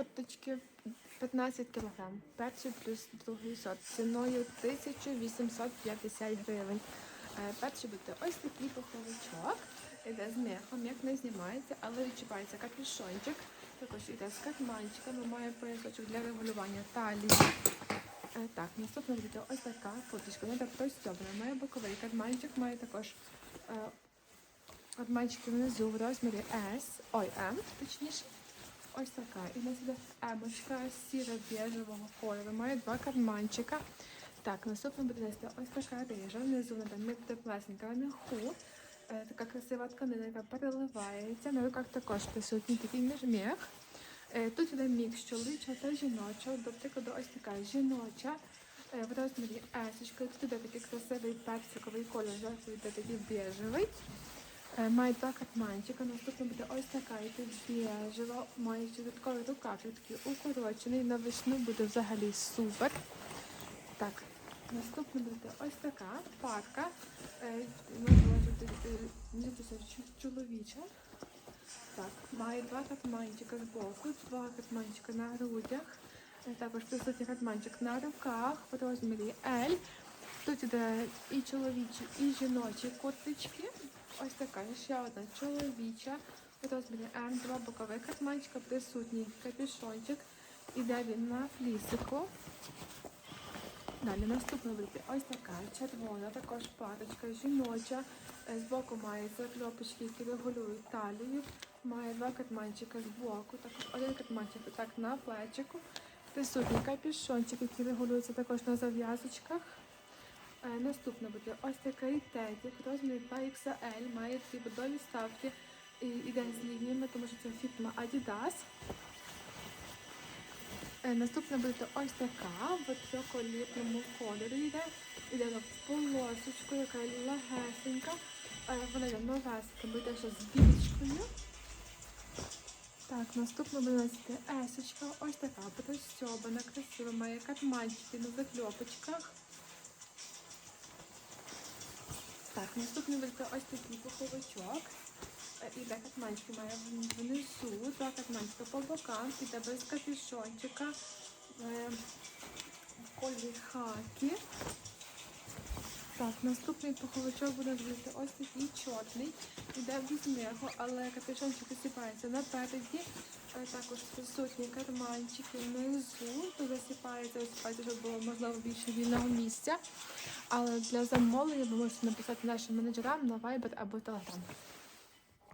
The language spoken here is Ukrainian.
курточки 15 кг. Перший плюс другий сорт. Ціною 1850 гривень. Е, Перший буде ось такий пуховичок. Іде з мехом, як не знімається, але відчувається капюшончик. Також іде з карманчиками, має поясочок для регулювання талії. Е, Так, наступна буде ось така курточка. Вона так простьобана. Має боковий карманчик, має також е, карманчики внизу в розмірі S, ой, M, точніше. Ось така. І нас іде емочка сіро біжевого кольору. Має два карманчика. Так, наступна буде нести ось така рижа. Внизу вона теплесенька на м'яху. Е, така красива тканина, яка переливається. На руках також присутній такий міжміх. Е, Тут іде мікс чоловічого та жіночого. До прикладу, ось така жіноча е, в розмірі есочка. Тут іде такий красивий персиковий колір, зверху йде такий біжевий. Е, Має два карманчика. Наступна буде ось така, і тут біжева. Має ще додатковий рукавчик такий укорочений. На весну буде взагалі супер. Так, наступна буде ось така парка. Е, чоловіча. Так, має два катманчика з боку, два катманчика на грудях. Е, Також присутній катманчик на руках в розмірі L. Тут іде і чоловічі, і жіночі курточки. Ось така ще одна чоловіча в розмірі М. Два бокових катманчика, присутній капюшончик. Іде він на флісику. Далі наступна буде ось така червона, також парочка жіноча. Е, Збоку має закльопочки, які регулюють талію. Має два катманчика з боку, також один катманчик так на плечику. Присутній капюшончик, який регулюється також на зав'язочках. Е, Наступна буде ось такий тедік, розмір 2XL, має такі бодові ставки і іде з лініями, тому що це фірма Adidas. Е, Наступна буде ось така, в триколітному кольорі йде. Іде в полосочку, яка легесенька. Е, Вона йде новесенька, буде ще з бірочкою. Так, наступна буде есочка. Ось така, буде стьобана, красива, має катманчики на закльопочках. Так, наступний буде ось такий пуховичок. Іде катманчики має внизу, два катманчика по бокам, іде без капюшончика, е, в кольорі хакі. Так, наступний пуховичок буде звідти ось такий чорний, іде без меху, але капюшончик висипається напереді. Е, Також присутні карманчики внизу, то засипається, висипається, щоб було можливо більше вільного місця. Але для замовлення ви можете написати нашим менеджерам на Viber або Telegram.